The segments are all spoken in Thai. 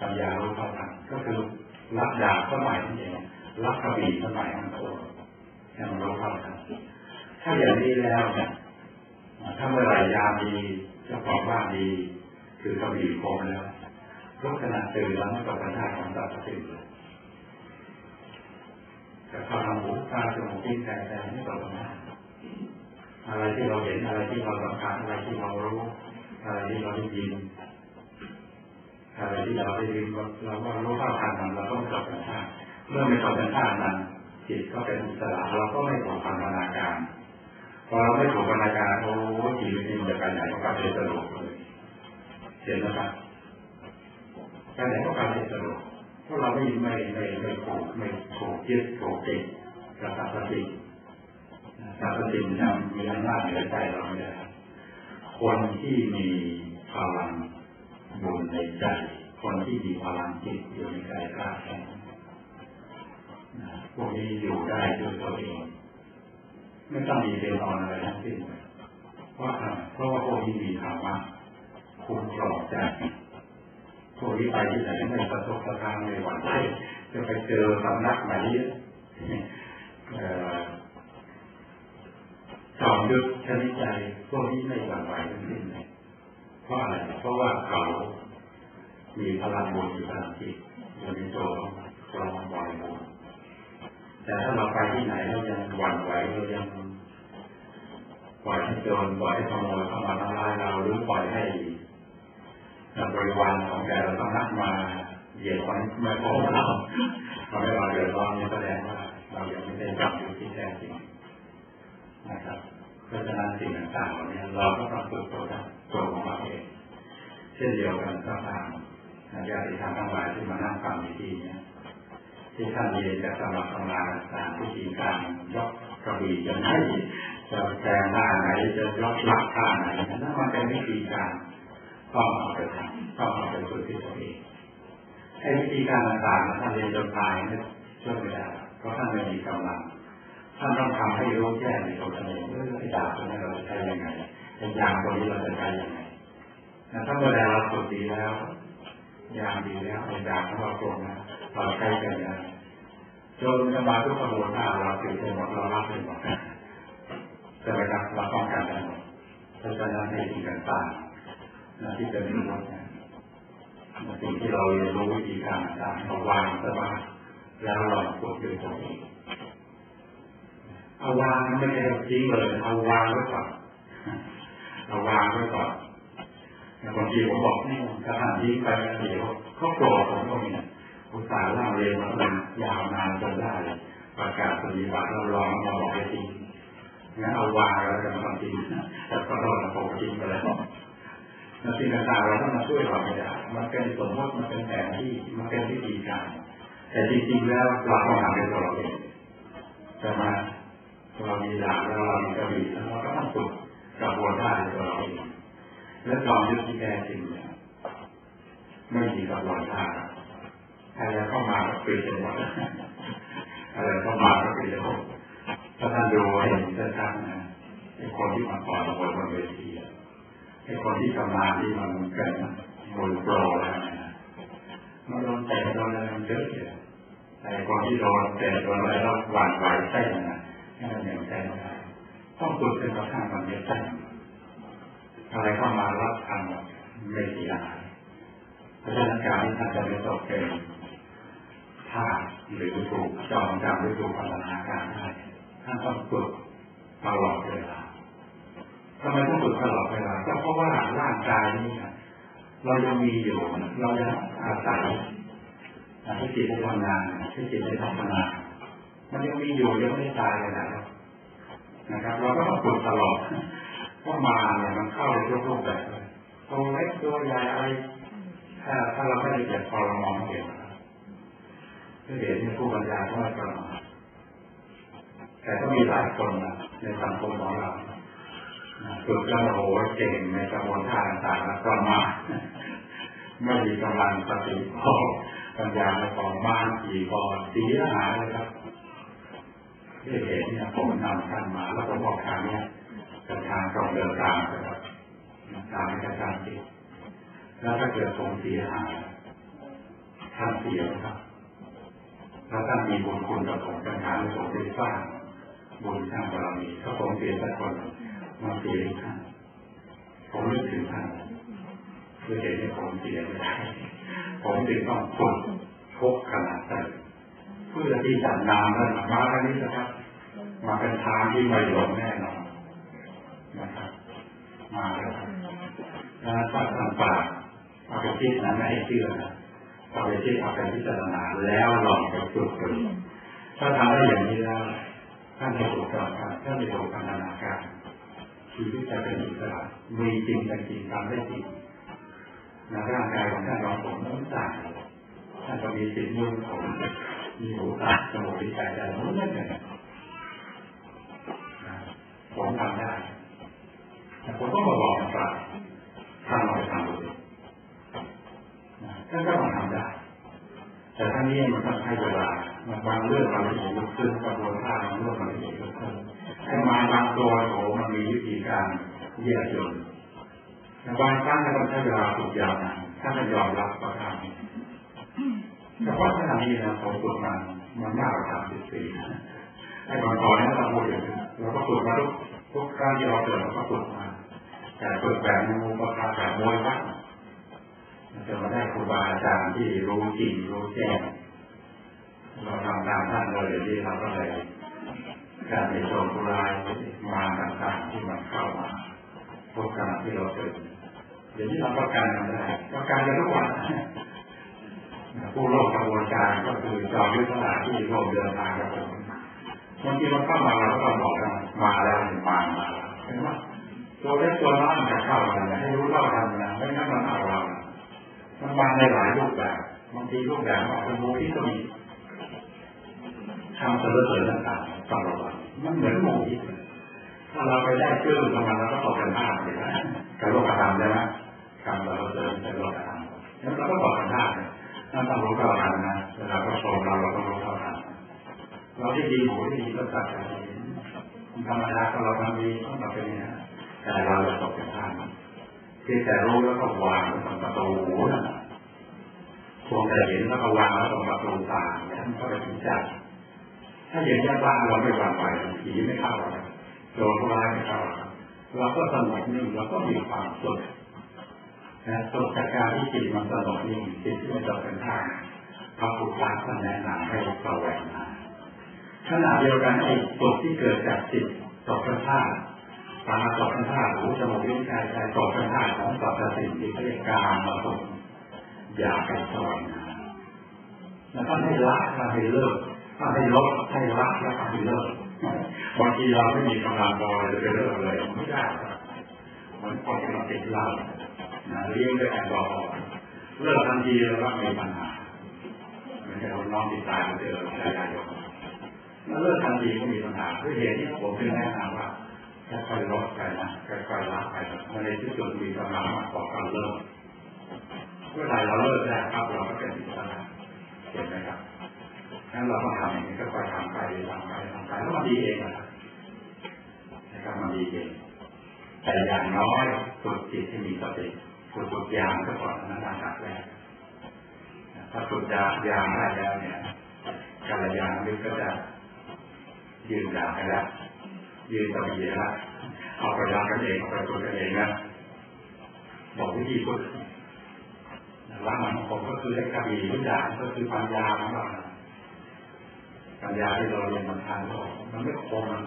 ปัญญารู้เท่าทันก็คือรับดาบสมัยนั่นเองรับกระบี่สมัยนั่นเองให้มันรู้เท่าทันถ้าอย่างนี้แล้วเนี่ยถ้าเมื่อไหร่ยาดีเจ้าของบ้านดี คือกระบี่คมแล้วลักษณะตื่นแล้วไม่ต้องปัญหาของตัดสินแต่พอทำหูตาจมูกลิ้นกายใจไม่ต้องปัญหาอะไรที่เราเห็นอะไรที่เราสัมผัสอะไรที่เรารู้อะไรที่เราได้ยิน อะไรที่เราได้ยินเราก็รู้เท่าทันมันเราต้องจบกันท่าเมื่อไม่จบกันท่านั้นจิตก็เป็นอิสระเราก็ไม่ถูกพันธนาการพอเราไม่ถูกพันธนาการโอ้จิตมันจะไปไหนก็กลายเป็นสรุปเลยเห็นไหมครับไปไหนก็กลายเป็นสรุปเพราะเราไม่ไม่ไม่ไม่ถูกไม่ถูกยึดถูกติดกับสติสติมันมีอำนาจเหนือใจเราไม่ได้คนที่มี บุญในใจ คนที่มีพลังจิตอยู่ในใจกล้าแข็งพวกนี้อยู่ได้ด้วยตัวเอง ไม่ต้องมีเรียนนอนอะไรทั้งสิ้นเพราะเพราะว่าพวกนี้มีธรรมะคุ้มครองใจพวกนี้ไปที่ไหนไม่ประสบประการในวันไหนจะไปเจอสำนักไหนจอมยุทธชนิดใจพวกนี้ไม่หวั่นไหวทั้งสิ้น เพราะอะไรเพราะว่าเขามีพลังบุญอยู่พลังจิตอยู่ในตัวเราบริบูรณ์แต่ถ้าเราไปที่ไหนเรายังหวั่นไหวเรายังปล่อยให้โจรปล่อยให้ขโมยเข้ามาทำลายเราหรือปล่อยให้บริวารของแกเราต้องนักมาเหยียบคนไม่พอเราทำให้เราเดือดร้อนนี่แสดงว่าเรายังไม่ได้จับอยู่ที่แท้จริงนะครับ เพราะฉะนั้นสิ่งต่างๆเหล่านี้เราก็ต้องฝึกตัวตัวของเราเองเช่นเดียวกันก็ตามญาติธรรมทั้งหลายที่มานั่งฟังในที่นี้ที่ท่านเรียนจากสำนักตำราต่างวิธีการยกกระบี่จะไหนจะแทงหน้าไหนจะยกหลักท่าไหนนั่นมันเป็นวิธีการต้องเอาไปทำต้องเอาไปฝึกที่ตัวเองไอ้วิธีการต่างๆท่านเรียนจนตายไม่ช่วยไม่ได้เพราะท่านไม่มีกำลังท่านต้องทำให้รู้แจ้งในตัวเองว่าไอ้ดาบตัวนี้เราจะใช้ยังไงไอ้ยางตัวนี้เราจะใช้ยังไง นะถ้าเมื่อใดเราฝึกดีแล้ว ยางดีแล้วไอ้ดาบของเราตรงนะเราใช้กันนะจนจะมาทุกขบวนกาเราติดไปหมดเรารับไปหมดจะไปรับเราต้องการไปหมดเพราะฉะนั้นในสิ่งต่างๆนะที่เป็นมนุษย์สิ่งที่เราเรียนรู้วิธีการต่างๆเราวางสบายแล้วเราฝึกด้วยตัวเองเอาวางไม่ใช่ทิ้งเลยเอาวางไว้ก่อนเอาวางไว้ก่อน บางทีผมบอกนี่ถ้าท่านทิ้งไปเดี๋ยวเขาโกรธผมก็มีอุตส่าห์เล่าเรียนมาเป็นยาวนานจนได้ประกาศปฏิบัติเราลองมาบอกให้ทิ้งงั้นเอาวางแล้วกันบางทีแต่ก็รอดโผล่ทิ้งไปแล้วนั่นสิ่งต่างๆเราต้องมาช่วยเราไม่ได้มันเป็นสมมติมันเป็นแผนที่มันเป็นวิธีการ แต่จริงๆแล้วเราต้องทำเป็นตัวเราเองจะมาเรามีหลักแล้วเรามีกระบี่แล้วเราก็ต้องฝึกกระบวนการตัวเราเอง และจอมยุทธที่แท้จริงเนี่ยไม่มีกระบวนกาอะไรเข้ามาก็เปิดไปหมดอะไรเข้ามาก็เปิดไปหมดถ้าท่านดูให้เห็นชัดๆนะไอ้คนที่มาต่อยบนบนเวทีไอ้คนที่ทำงานที่มันเป็นมือโปรแล้วนะมันโดนแต่โดนอะไรมันเยอะเลยไอ้คนที่โดนแต่โดนอะไรแล้วหวานไหวใช่ไหมนะให้มันเหนียวใจม่ได้ต้องฝึกเป็นกระทั่งมันไม่ใช่ไหม อะไรเข้ามารับทางไม่เสียหายเพราะฉะนั้นการที่ท่านจะไม่ตกเป็นท่าหรือถูกจองจำหรือถูกพัฒนาการได้ท่านต้องฝึกตลอดเวลาทำไมต้องฝึกตลอดเวลาก็เพราะว่าร่างกายนี้เรายังมีอยู่เราจะอาศัยที่จิตได้ทำงานที่จิตได้ทำงานมันยังมีอยู่ยังไม่ตายเลยนะครับ นะครับ เราก็ต้องฝึกตลอด เพราะมาเนี่ยมันเข้าในทุกรูปแบบเลยตัวเล็กตัวใหญ่อะไรถ้าถ้าเราไม่ได้เก็บพอเรามองเห็นก็เห็นในผู้บรรยายก็ไม่ประมาทแต่ก็มีหลายคนนะในสังคมของเราฝึกแล้วโอ้โหเก่งในกระบวนการต่างๆแล้วก็มาไม่มีกำลังสติพอปัญญาไม่อบ้านอีพอเสียหายเลยครับที่เห็นเนี่ยผมนำท่านมาแล้วก็บอกทางเนี้ย เป็นทางตรงเดินตามนะครับทางในการจิตแล้วถ้าเกิดผมเสียหายท่านเสียนะครับถ้าท่านมีบุญคุณกับผมปัญหาที่ผมได้สร้างบุญสร้างบารมีถ้าผมเสียสักคนมาเสียท่านผมนึกถึงท่านคือเห็นที่ผมเสียไม่ได้ผมจึงต้องฝึกทุกขนาดนั้นเพื่อที่จะนำนั้นมาอันนี้นะครับมาเป็นทางที่ไม่หลงแน่น มาแล้วครับถ้าทำปากเอาไปคิดนะไม่ให้เชื่อนะเอาไปคิดเอาไปพิจารณาแล้วลองไปฝึกดูถ้าทำได้อย่างนี้แล้วท่านจะถูกต้องครับท่านจะถูกพัฒนาการชีวิตจะเป็นอิสระมีจริงเป็นจริงทำได้จริงในร่างกายของท่านเราผมต้องจ่ายท่านก็มีสิทธิ์ยุ่งผมมีหูตาจมูกลิ้นกายใจมันไม่เหมือนกันผมทำได้ แต่ผมก็มาบอกว่าถ้าเราไปทำดูท่านก็มาทำได้ แต่ท่า นี้มันต้องให้เวลามันบางเรื่องมันละเอียดลึกซึ้งกระบวนการบางเรื่องมันละเอียดลึกซึ้งไอ้มาบางตัวโอ้มันมีวิธีการแยกย่นแต่บางครั้งมันต้องใช้เวลาฝึกยาวนานถ้าไมันยอมรับก็ทำเฉพาะขณะนี้นะผมฝึกมันมันมากกว่าสามสิบปีไอ้ก่อนนั้เราพูดอย่างนี้เราก็ฝึกมาทุกทุกครั้งที่เราเจอเราก็ฝึกมาแต่ฝึกแบบมูประกาแบบมวยวัดจะมาได้ครูบาอาจารย์ที่รู้จริงรู้แจ้ง เราทำตามท่านเลยที่เราก็เลยการในโซนกุลายมาต่างๆที่มันเข้ามาพวกขณะที่เราตื่นเดี๋ยวนี้เราประกันมันได้ประกันกันทุกวันผู้โลกกระบวนการก็คือจอมยุทธศาสตร์ที่โลกเดินทางกับผมบางทีมันเข้ามาเราก็บอกว่ามาแล้วมามาเห็นไหมตัวเล็กตัวน้อยมันจะเข้ามาให้รู้เล่าทันนะไม่งั้นมันเอาเรามันมาในหลายรูปแบบบางทีรูปแบบออกเป็นโมที่ก็มี ทำเสริมเสริมต่างๆตลอดมันเหมือนโมที่ถ้าเราไปได้เครื่องประมาณเราก็ตอบกันห้าเลยนะกับโลกธรรมใช่ไหมคำเรเสริมเป็นโลกธรรมแล้วเราก็ตอบกันห้าเลยนั่นต้องรู้เท่าทันนะเวลาเขาชมเราเราต้องรู้เท่าทันเราที่ดีหูที่ดีก็ตัดกันธรรมดาเราทำดีต้องมาเป็นนี้แต่เราจะตกเป็นท่านเพียงแต่รู้แล้วก็วางตรงประตูหูนั่นคงแต่เห็นแล้วก็วางแล้วตรงประตูตาเนี่ยมันก็ไปถึงใจ ถ้าอย่างนี้บ้านเราไม่วางไปผีไม่เข้าเราโจรร้ายไม่เข้าเราก็สงบนิ่งเราก็มีความสุขนะสุขจากการที่จิตมันสงบนิ่งจิตที่มันจะเป็นทางพระพุทธเจ้าแนะนำให้เราแหวกมาขณะเดียวกันไอ้สุขที่เกิดจากจิตตกกระชากตาตกกระชากหูจมูกลิ้นกายใจตกกระชากของสัพพสิ่งที่เรียกการมาตกอย่าไปสอนนะแล้วก็ให้ละถ้าให้เลิก ถ้าให้ลดให้ละแล้วก็ให้เลิกบางทีเราไม่มีกำลังพอจะไปเลิกเลยไม่ได้มือนคนที่เราติดเหล้านะเลี้ยงด้วยแอลกอฮอล์เลิกทันทีแล้วก็มีปัญหาไม่ใช่คนน้องติดตายเจอใช้การยกแล้วเลิกทันทีก็มีปัญหาด้วยเหตุที่ผมเป็นแนะนำว่าค่อยๆลดไปนะค่อยๆละไปในที่สุดมีกำลังมากกว่าการเลิกเมื่อไหร่เราเลิกได้ครับเราก็เป็นอิสระเห็นไหมครับ งั้นเราต้องทำอย่างนี้ก็คอยทำไปทำไปทำไปแล้วมันดีเองนะครับนะครับมันดีเองแต่อย่างน้อยฝึกจิตให้มีสติฝึกฝึกยามก็ก่อนนั้นอันดับแรกถ้าฝึกยายามได้แล้วเนี่ยการยามนี้ก็จะยืนยาวไปแล้วยืนตะบีแล้วเอาไปยามกันเองเอาไปฝึกกันเองนะบอกวิธีฝึกร่างของผมก็คือเล็กกระบี่ทุกอย่างก็คือปัญญาของเรา ปัญญาที่เราเรียนมันทางมันไม่คมมัน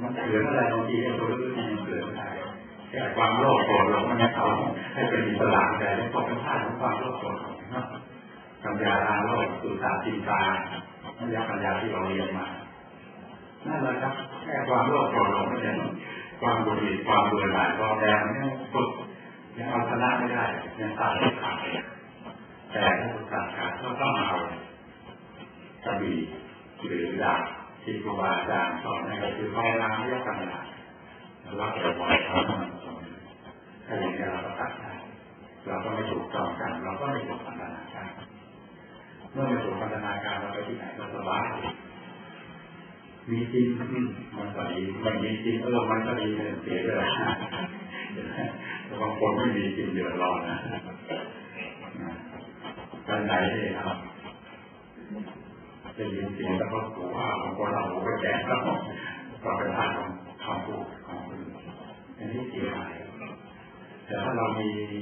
มันเกิดอะไรบางทีเรารู้ที่มันเกิดได้แค่ความโลภโกรธเราไม่เอาให้เป็นอิสระแต่ไม่ต้องเป็นท่าของความโลภโกรธปัญญาทางโลกสุตาจินตาปัญญาปัญญาที่เราเรียนมานั่นแหละครับแค่ความโลภโกรธเราไม่ได้ความบุญความเบื่อหน่ายความแดงเนี่ยฝึกยังเอาชนะไม่ได้ยังตายไม่ขาดแต่ถ้าสุตาขาดก็ต้องเอา กระบี่หรือดาบที่ครูบาอาจารย์สอนในก็คือพยายามเรียกปัญญาแล้วก็บ่อยๆเขาต้องสอนถ้าอย่างนี้เราก็ตัดได้เราก็ไม่ถูกต้องกัน เราก็ไม่ถูกพัฒนาการเมื่อไม่ถูกพัฒนาการเราไปที่ไหนก็สบายมีจริงมันก็ดีมันมีจริงเออมันก็ดีเสียเลยเวบางคนไม่มีกินเดือดร้อนนะกันไหนนี่ครับ ได้ยินเสียงแล้วก็ถูว่าของคนเราหูไปแก่ก็ก็เป็นทางของคำพูดของคุณอันนี้เสียหายแต่ถ้าเรามี